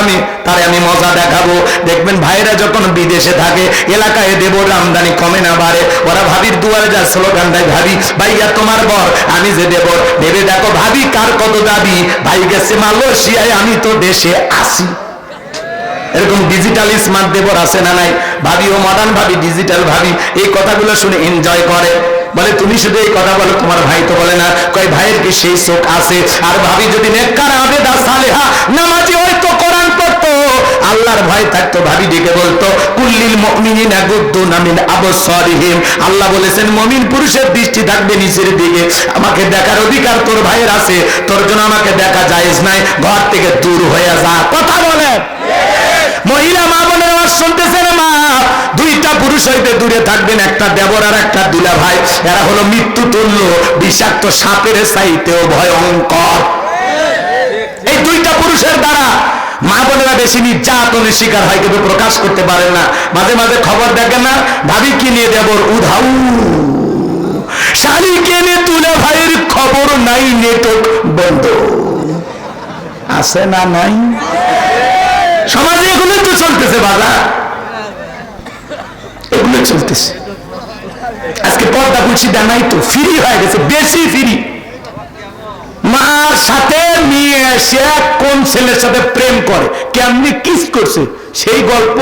আমি তারে আমি মজা দেখাবো। দেখবেন ভাইরা যখন বিদেশে থাকে, এলাকায় কমে না বাড়ে। ওরা ভাবির দুয়ারে যা স্লোগান দেয়, ভাবি, ভাইয়া তোমার বর, আমি যে ভেবে দেখো ভাবি কার কত দাবি? ভাই গেছে মালয়েশিয়ায়, আমি তো দেশে আসি এরকম ডিজিটাল স্মার্ট দেবর না নাই? ভাবি ও মডার্ন ভাবি ডিজিটাল ভাবি, এই কথাগুলো শুনে এনজয় করে। বলে, তুমি শুধু এই কথা বলো, তোমার ভাই তো বলে না। কয়, ভাইয়ের কি সেই চোখ আছে? আর ভাবি যদি নেককার, আবেদা, সালেহা, নামাজি আল্লাহর ভয় থাকতো, ভাবি ডেকে বলতো, কুল্লিল মুমিনিনা গুদ্দু নামিন আবসারিহিম। আল্লাহ বলেছেন, মুমিন পুরুষের দৃষ্টি থাকবে নিচের দিকে। আমাকে দেখার অধিকার তোর ভাইয়ের আছে। তোর জন্য আমাকে দেখা জায়েজ নাই। ঘর থেকে দূর হয়ে যা। কথা বলে মহিলা মা বোনের আওয়াজ শুনতেছেন মা দুইটা পুরুষ হইতে দূরে থাকবেন, একটা দেবর আর একটা দুলা ভাই। এরা হলো মৃত্যু তুল্য বিষাক্ত সাপের চাইতেও ভয়ঙ্কর। এই দুইটা পুরুষের দ্বারা মা বোনেরা বেশি নির্যাতনের শিকার হয়, কিন্তু প্রকাশ করতে পারেন না। মাঝে মাঝে খবর দেখেন না, ভাবি কি নিয়ে দেবর উধাউ শাড়ি কেনে তুলে ভাইয়ের খবর নাই, নেটক বন্ধ। আছে না নাই? সমাজে এগুলো তো চলতেছে, বাবা। এগুলো চলতেছে। আজকে পর্দা কুচি নাই তো ফ্রি হয়ে গেছে, বেশি ফ্রি মার সাথে নিয়ে এসে কোন ছেলের সাথে প্রেম করে? কেমনি কিস করছে? সেই গল্প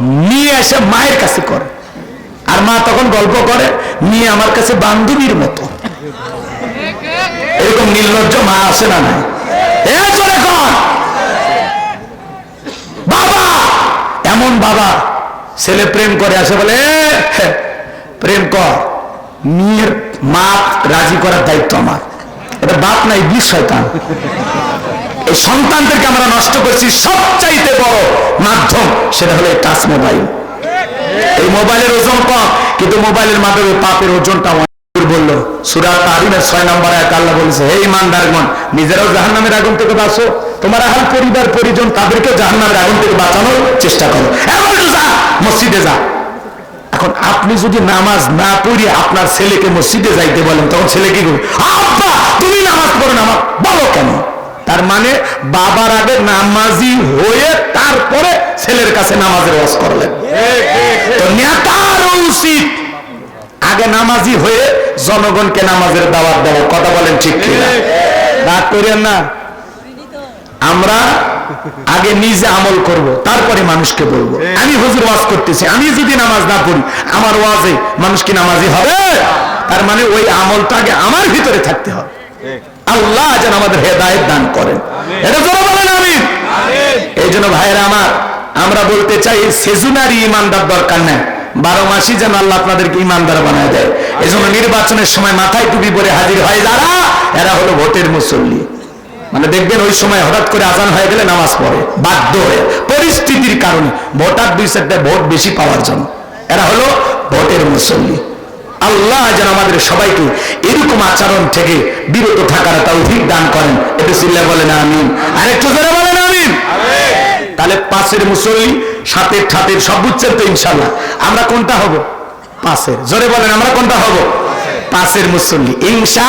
নিয়ে এসে মায়ের কাছে করে। আর মা তখন গল্প করে, নিয়ে আমার কাছে বান্ধবীর মতো। এরকম নির্লজ্জ মা আসে না নাই? বাবা! এমন বাবা, ছেলে প্রেম করে আসে বলে প্রেম কর। মেয়ের মা রাজি করার দায়িত্ব আমার। এটা বাপ নাই বিষ শয়তান। এই সন্তানদেরকে আমরা নষ্ট করছি। সবচাইতে বড় মাধ্যম সেটা হলো টাচ মোবাইল। এই মোবাইলের ওজন কম, কিন্তু মোবাইলের মাধ্যমে পাপের ওজনটা বলল। ছয় নম্বর এক আল্লাহ হে ইমানদারগণ, নিজেরাও আগুন থেকে বাঁচো। তোমার পরিবার, পরিজন তাদেরকে আগুন থেকে বাঁচানোর চেষ্টা করো। মসজিদে যা। এখন আপনি যদি নামাজ না পড়িয়ে আপনার ছেলেকে মসজিদে যাইতে বলেন, তখন ছেলে কি করবে? তুমি নামাজ পড়ো না, আমার বলো কেন? তার মানে বাবার আগে নামাজি হয়ে তারপরে ছেলের কাছে নামাজের ওয়াজ করলেন। তো নেতারও উচিত আগে নামাজি হয়ে জনগণকে নামাজের দাওয়াত দেওয়া, কথা বলেন ঠিক কিনা? রাগ করেন না। আমরা আগে নিজে আমল করব, তারপরে মানুষকে বলব। আমি হুজুর ওয়াজ করতেছি, আমি যদি নামাজ না পড়ি, আমার ওয়াজে মানুষ কি নামাজি হবে? তার মানে ওই আমলটা আগে আমার ভিতরে থাকতে হবে। আল্লাহ যেন আমাদের হেদায়েত দান করেন। এটা জোরে বলেন আমি এই জন্য ভাইয়েরা আমার আমরা বলতে চাই সেজুনারি ইমানদার দরকার নেই। বারো মাসই যেন আল্লাহ আপনাদেরকে ইমানদার বানায় দেয়। এই জন্য নির্বাচনের সময় মাথায় টুপি পরে হাজির হয় যারা এরা হলো ভোটের মুসল্লি। মানে দেখবেন ওই সময় হঠাৎ করে আজান হয়ে গেলে নামাজ পড়ে বাধ্য হয়ে। পরিস্থিতির কারণে ভোটার দুই চারটা ভোট বেশি পাওয়ার জন্য। এরা হলো ভোটের মুসল্লি। আল্লাহ যেন আমাদের সবাইকে এরকম আচরণ থেকে বিরত থাকার তৌফিক দান করেন। একটু সিল্লা বলেন, আমিন। আর একটু জোরে বলেন, আমিন। তাহলে পাঁচের মুসল্লি সাতের ঠাতের সব বুঝছেন তো ইনশাল্লাহ। আমরা কোনটা হব? পাঁচের জোরে বলেন, আমরা কোনটা হব? পাঁচের মুসল্লি। ইনশা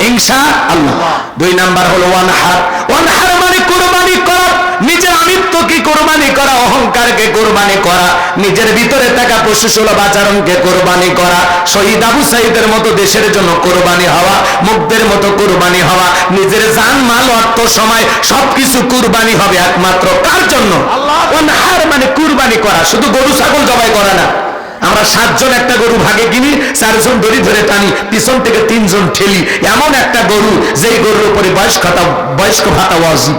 ইনশা আল্লাহ। দুই নাম্বার হলো ওয়ান হার ওয়ান হার মানে কোরবানি করা নিজের আমিত্বকে কোরবানি করা অহংকারকে কোরবানি করা নিজের ভিতরে থাকা পশু সুলভ আচরণকে কোরবানি করা শহীদ আবু সাইদের মতো দেশের জন্য কোরবানি হওয়া মুগ্ধের মতো কোরবানি হওয়া নিজের জান মাল অর্থ সময় সবকিছু কুরবানি হবে একমাত্র। কার জন্য? ওয়ানহার মানে কুরবানি করা শুধু গরু ছাগল জবাই করা না। আমরা সাতজন একটা গরু ভাগে কিনি চারজন দড়ি ধরে টানি পিছন থেকে তিনজন ঠেলি। এমন একটা গরু যেই গরুর উপরে বয়স্ক বয়স্ক ভাতা ওয়াজিব।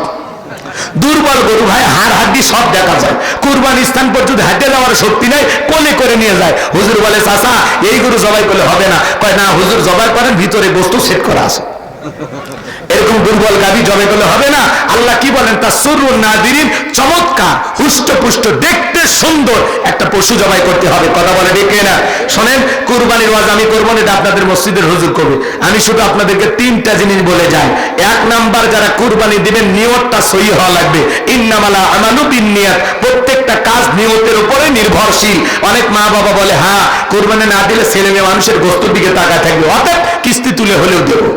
দুর্বল গরু ভাই, হাড় হাড্ডি সব দেখা যায়। কুরবান স্থান পর্যন্ত হাঁটে যাওয়ার শক্তি নেই, কোলে করে নিয়ে যায়। হুজুর বলে চাষা এই গরু জবাই করলে হবে না। কয়, না, হুজুর জবাই করেন, ভিতরে বস্তু সেট করা আছে। এরকম দুর্বল গাবি জমে করলে হবে না। আল্লাহ কি বলেন? তা সুরুন নাদিরিন, চমৎকার হুষ্ট পুষ্ট দেখতে সুন্দর একটা পশু জবাই করতে হবে। কথা বলে দেখে না শোনেন, কুরবানির ওয়াজ আমি করব না, এটা আপনাদের মসজিদের হুজুর করবে। আমি শুধু আপনাদেরকে তিনটা জিনিস বলে যাই। এক নাম্বার, যারা কুরবানি দিবেন, নিয়তটা সহি হওয়া লাগবে। ইন্নামালা আমানু বিন নিয়াত প্রত্যেকটা কাজ নিয়তের উপরে নির্ভরশীল। অনেক মা বাবা বলে হ্যাঁ কুরবানি না দিলে ছেলে মেয়ে মানুষের গোস্তর দিকে তাকায় থাকবে অর্থাৎ কিস্তি তুলে হলেও দেবো।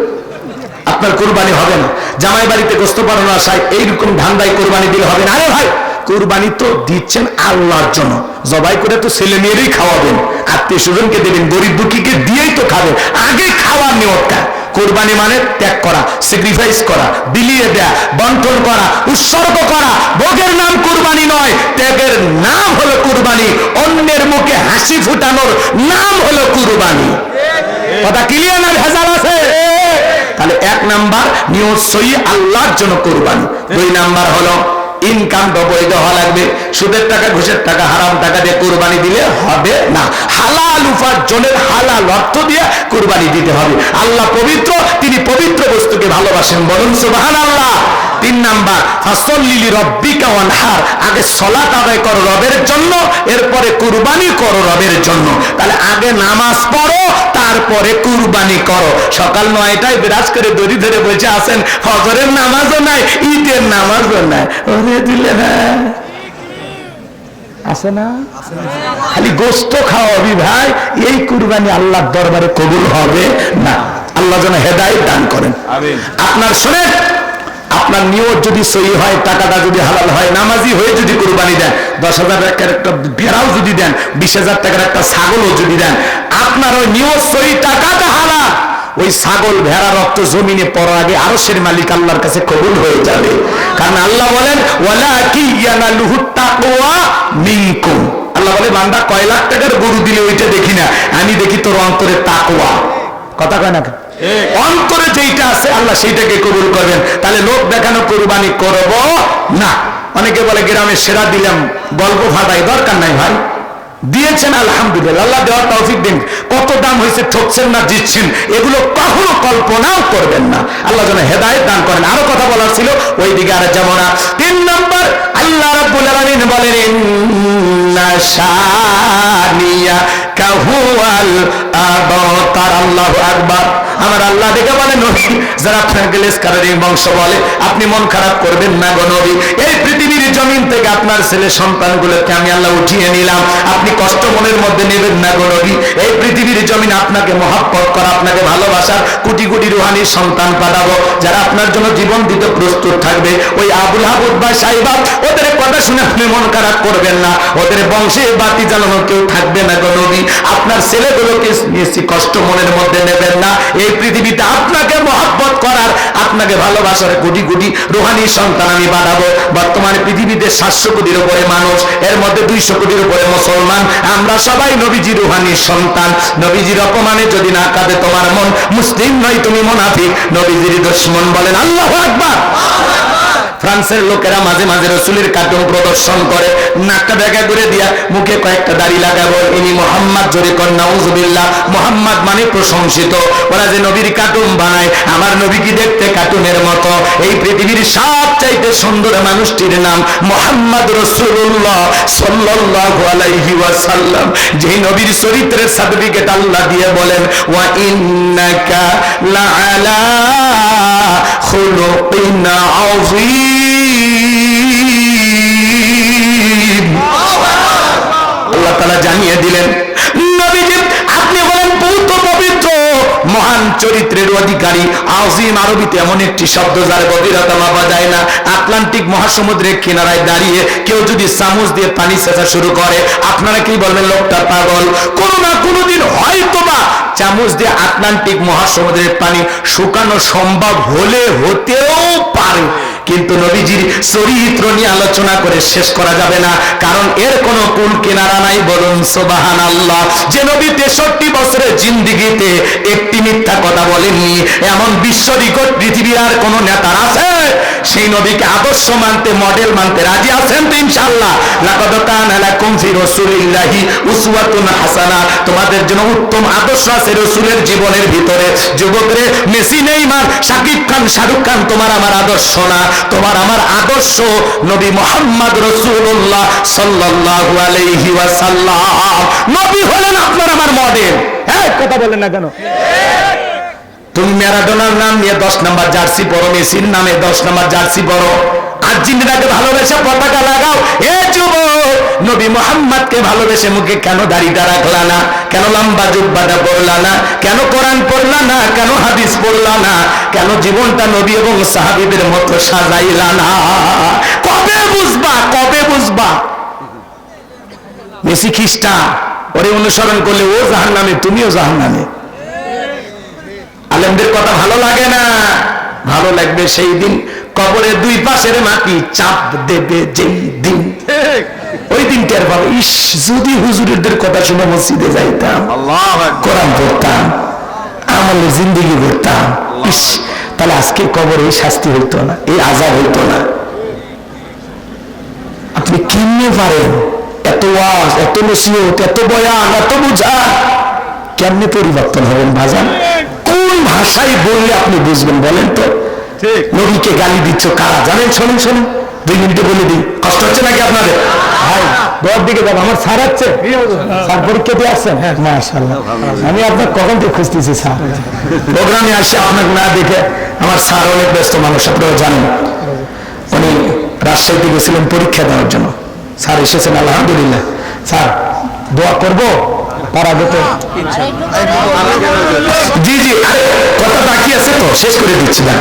আপনার কোরবানি হবে না। জামাই বাড়িতে গোস্ত পাঠানো আসায় এইরকম ধান্দায় কোরবানি দিলে হবে না। আরে ভাই, কোরবানি তো দিচ্ছেন আল্লাহর জন্য। জবাই করে তো ছেলে মেয়েরই খাওয়াবেন। আত্মীয় স্বজনকে দেবেন, গরিব দুঃখীকে দিয়েই তো খাবেন। আগে খাওয়ার নিয়তটা কোরবানি মানে ত্যাগ করা স্যাক্রিফাইস করা, বিলিয়ে দেয়া, বন্টন করা, উৎসর্গ করা। ভোগের নাম কোরবানি নয়, ত্যাগের নাম হলো কোরবানি। অন্যের মুখে হাসি ফুটানোর নাম হলো কুরবানি। কথা ক্লিয়ার ভেজাল আছে? তাহলে এক নাম্বার নিয়ত সই আল্লাহর জন্য কোরবানি। দুই নাম্বার হলো ইনকাম বৈধ হওয়া লাগবে। সুদের টাকা, ঘুষের টাকা, হারাম টাকা দিয়ে কোরবানি দিলে হবে না। হালাল উপার্জনের হালাল অর্থ দিয়ে কোরবানি দিতে হবে। আল্লাহ পবিত্র, তিনি পবিত্র বস্তুকে ভালোবাসেন। বলুন সুবাহান আল্লাহ তিন নাম্বার ফাসল্লিলি রব্বিকা ওয়ানহার। আগে সলাত আদায় করো রবের জন্য এরপরে কুরবানি করো রবের জন্য। তাহলে আগে নামাজ পড়ো তারপরে কুরবানি করো। সকাল নয়টায় বিরাজ করে দড়ি ধরে বসে আছেন ফজরের নামাজও নাই ঈদের নামাজও নাই। ওরে দিলে না। আছে না? খালি গোস্ত খাও খাওয়াবি ভাই এই কুরবানি আল্লাহর দরবারে কবুল হবে না। আল্লাহ যেন হেদায়েত দান করেন। আপনার শুনেন আপনার নিয়ত যদি সই হয়, টাকাটা যদি হালাল হয়, নামাজি হয়ে যদি কোরবানি দেন, দশ হাজার টাকার একটা ভেড়াও যদি দেন, বিশ হাজার টাকার একটা ছাগলও যদি দেন, আপনার ওই নিয়ত সই টাকাটা হালাল। ওই ছাগল, ভেড়া, রক্ত জমিনে পড়ার আগে আরও সের মালিক আল্লাহর কাছে কবুল হয়ে যাবে। কারণ আল্লাহ বলেন আল্লাহ বলে, বান্দা, কয় লাখ টাকার গরু দিলে ওইটা দেখি না, আমি দেখি তোর অন্তরে তাকওয়া কথা কয় না? অন্তরে যেইটা আছে, আল্লাহ সেইটাকে কবুল করবেন। তাহলে লোক দেখানো কোরবানি করব না। অনেকে বলে, গ্রামে সেরা দিলাম, গল্প ফাটাই, দরকার নাই ভাই। দিয়েছেন, আলহামদুলিল্লাহ। আল্লাহ দেওয়ার তৌফিক দিন। কত দাম হয়েছে, ঠকছেন না, জিতছেন, এগুলো কখনো কল্পনাও করবেন না। আল্লাহ যেন হেদায়েত দান করেন। আরও কথা বলার ছিল ওই দিকে আর যাব না। তিন নম্বর, আল্লাহ রাব্বুল আলামিন বলেন, ইন্না শানিয়া কাহুয়াল আবতার, আল্লাহু আকবার। আল্লাহ দেখে বলে নবী যারা ফ্র্যাঙ্কেলেস কারের বংশ বলে, আপনি মন খারাপ করবেন না গো নবী। এই পৃথিবীর জমিন থেকে আপনার ছেলে সন্তানগুলোকে আমি আল্লাহ উঠিয়ে নিলাম। আপনি কষ্ট মনের মধ্যে নেবেন না গো নবী। এই পৃথিবীর জমিন আপনাকে মহাব্বত করা, আপনাকে ভালোবাসার কোটি কোটি রুহানি সন্তান পাঠাবো। যারা আপনার জন্য জীবন দিতে প্রস্তুত থাকবে, ওই আবুল হাবুদ বা সাইবা, ওদের কথা শুনে আপনি মন খারাপ করবেন না। ওদের বংশে বাতি জ্বালানো কেউ থাকবে না গো নবী। আপনার ছেলেগুলোকে কষ্ট মনের মধ্যে নেবেন না। এই পৃথিবীতে আপনাকে মহাব্বত করার আপনাকে ভালোবাসার কোটি কোটি রোহানি সন্তান আমি বাড়াবো বর্তমানে পৃথিবীতে সাতশো কোটির উপরে মানুষ, এর মধ্যে দুইশো কোটির উপরে মুসলমান। আমরা সবাই নবীজি রোহানির সন্তান। নবীজির অপমানে যদি না কাঁদে তোমার মন, মুসলিম নয় তুমি মোনাফিক। নবীজির দুশ্মন বলেন, আল্লাহ আকবার! ফ্রান্সের লোকেরা মাঝে মাঝে রসুলের কার্টুন প্রদর্শন করে। নাকটা দেখা করে দিয়া মুখে কয়েকটা দাড়ি লাগাবো। ইনি মোহাম্মদ, জোরে কন্যা উজবিল্লাহ মোহাম্মদ মানে প্রশংসিত। ওরা যে নবীর কার্টুন বানায়, আমার নবী কি দেখতে কার্টুনের মতো? এই পৃথিবীর সব চাইতে সুন্দর মানুষটির নাম মোহাম্মদ রসুল্লাহ সাল্লাল্লাহু আলাইহি ওয়াসাল্লাম। যেই নবীর চরিত্রের সার্টিফিকেট আল্লাহ দিয়ে বলেন, ওয়া ইন্নাকা লাআলা খুলুকিন আযীম। আল্লাহ তাআলা জানিয়ে দিলেন মহান চরিত্রের অধিকারী। আজিম আরবিতে এমন একটি শব্দ যার গভীরতা মাপা যায় না। আটলান্টিক মহাসমুদ্রের কিনারায় দাঁড়িয়ে কেউ যদি চামচ দিয়ে পানি ছেঁচা শুরু করে, আপনারা কি বলবেন, লোকটা পাগল? কোনো না কোনোদিন হয়তোবা চামচ দিয়ে আটলান্টিক মহাসমুদ্রের পানি শুকানো সম্ভব হলে হতেও পারে। কিন্তু নবীজির চরিত্র নিয়ে আলোচনা করে শেষ করা যাবে না। কারণ এর কোনো কুল কিনারা নাই বলুন সোবাহান আল্লাহ যে নবী তেষট্টি বছরের জিন্দিগিতে একটি মিথ্যা কথা বলেননি এমন বিশ্ব রেকর্ড পৃথিবীর আর কোনো নেতার আছে? সেই নবীকে আদর্শ মানতে মডেল মানতে রাজি আছেন তো ইনশাআল্লাহ? লাকাদ কানা লাকুম ফি রাসূলিল্লাহি উসওয়াতুন তোমাদের জন্য উত্তম আদর্শ আছে রাসূলের জীবনের ভিতরে। যুবকরে, মেসি, নেইমার, শাকিব খান, শাহরুখ খান, তোমার আমার আদর্শ না। তোমার আমার আদর্শ নবী মোহাম্মদ রসুল্লাহ সাল্লাল্লাহু আলাইহি ওয়াসাল্লাম। নবী হলেন আপনার আমার মডেল হ্যাঁ কথা বলেন না কেন? তুমি ম্যারাডোনার নাম নিয়ে দশ নাম্বার জার্সি পরো, মেসির নামে দশ নাম্বার জার্সি পরো। আর্জেন্টিনাকে ভালোবেসে পতাকা লাগাও। এ যুব, নবী মোহাম্মদকে ভালোবেসে মুখে কেন দাড়িটা রাখলা না? কেন লম্বা জুব্বাটা পড়লা না? কেন কোরআন পড়লা না? কেন হাদিস পড়লা না? কেন জীবনটা নবী এবং সাহাবিদের মতো সাজাইলা না? কবে বুঝবা? কবে বুঝবা? মেসি খ্রিস্টান, ওরে অনুসরণ করলে ও জাহান নামে তুমিও জাহান নামে আলেমদের কথা ভালো লাগে না। ভালো লাগবে সেই দিন। কবরের দুই পাশের মাটি চাপ দেবে যেই দিন। ওই দিন টের পাবো ইস যদি হুজুরদের কথা শুনে মসজিদে যাইতাম কোরআন পড়তাম আমলের জিন্দিগি করতাম ইস তাহলে আজকে কবরে এই শাস্তি হইতো না এই আজাব হইতো না। আপনি কেমনে পারেন? এত ওয়াজ এত নসিহত এত বয়ান এত বুঝা। কেমনে পরিবর্তন হবেন ভাজান কোন ভাষায় বললে আপনি বুঝবেন বলেন তো? ঠিক। নবীকে গালি দিচ্ছ কারা জানেন? শোনেন শোনেন। দুই মিনিটে বলে দিই। কষ্ট হচ্ছে নাকি আপনাদের? ভাই দিকে যাব। আমার স্যার আছে। স্যার পরীক্ষা দিয়ে আসছেন? হ্যাঁ আমি আপনার কখন থেকে খুঁজতেছি স্যার? প্রোগ্রামে আসে আপনাকে না দেখে আমার স্যার অনেক ব্যস্ত মানুষ আপনারা জানেন। উনি রাজশাহীতে গেছিলেন পরীক্ষা দেওয়ার জন্য। স্যার এসেছেন আলহামদুলিল্লাহ। স্যার দোয়া করব? জি জি কথা বাকি আছে তো? শেষ করে দিচ্ছি না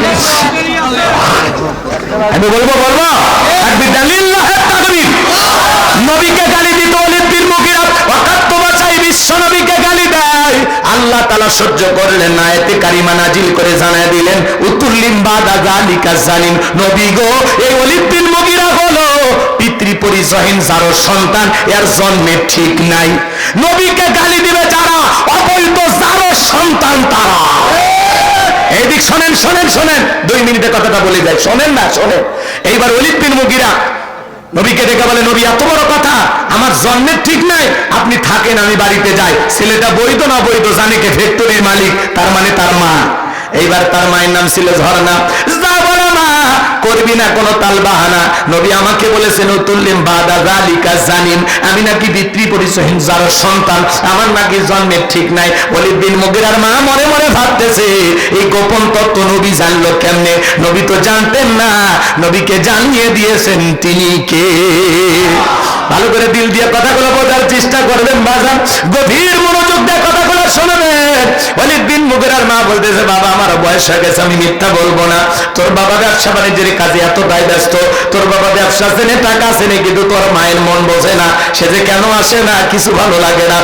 আমি বলব বলব। নবীকে গালি দিত অলিদ বিন মুগিরা ওয়াকাত্ত বাঁচাই বিশ্ব নবীকে গালি আল্লাহ সহ্য করলেন না, এতে কারিমা নাজিল করে জানায় দিলেন উতুল্লিম বাদা জালিকা জালিম। নবী গো, এই অলিদ বিন মুগিরা হলো পিতৃ পরিচয়হীন যারও সন্তান, এর জন্মের ঠিক নাই। নবীকে গালি দিবে যারা, অবৈধ যারও সন্তান তারা। এইদিক শোনেন শোনেন শোনেন। দুই মিনিটে কথাটা বলে যায় শোনেন না, শোনেন। এইবার মুগিরা নবীকে বলে, নবী, এত বড় কথা। আমার জন্মের ঠিক নাই। আপনি থাকেন, আমি বাড়িতে যাই। ছেলেটা বৈধ না বৈধ জানে কে? মালিক। তার মানে তার মা। এইবার তার মায়ের নাম ছিল ঝর্ণা। করবি না কোনো তাল বাহানা। নবী আমাকে বলেছেন তুল্লিম বাদা জালিকা জানিন। আমি নাকি পিতৃ পরিচয়হীন যার সন্তান। আমার নাকি জন্মের ঠিক নাই। অলিদ বিন মুগিরার মা মনে মনে ভাবতেছে, এই গোপন তত্ত্ব নবী জানলো কেমনে? নবী তো জানতেন না। নবীকে জানিয়ে দিয়েছেন, তিনি কে? ভালো করে দিল দিয়ে কথাগুলো বোঝার চেষ্টা করবেন বাজান। গভীর মনোযোগ দিয়ে মা বলতেছে, বাবা, আমার বয়স আমি মিথ্যা বলব না। তোর বাবা বাণিজ্যের কাজে দায় ব্যস্ত। তোর বাবা টাকা কিন্তু তোর মায়ের মন বোঝে না। সে যে কেন আসে না, কিছু ভালো লাগে না।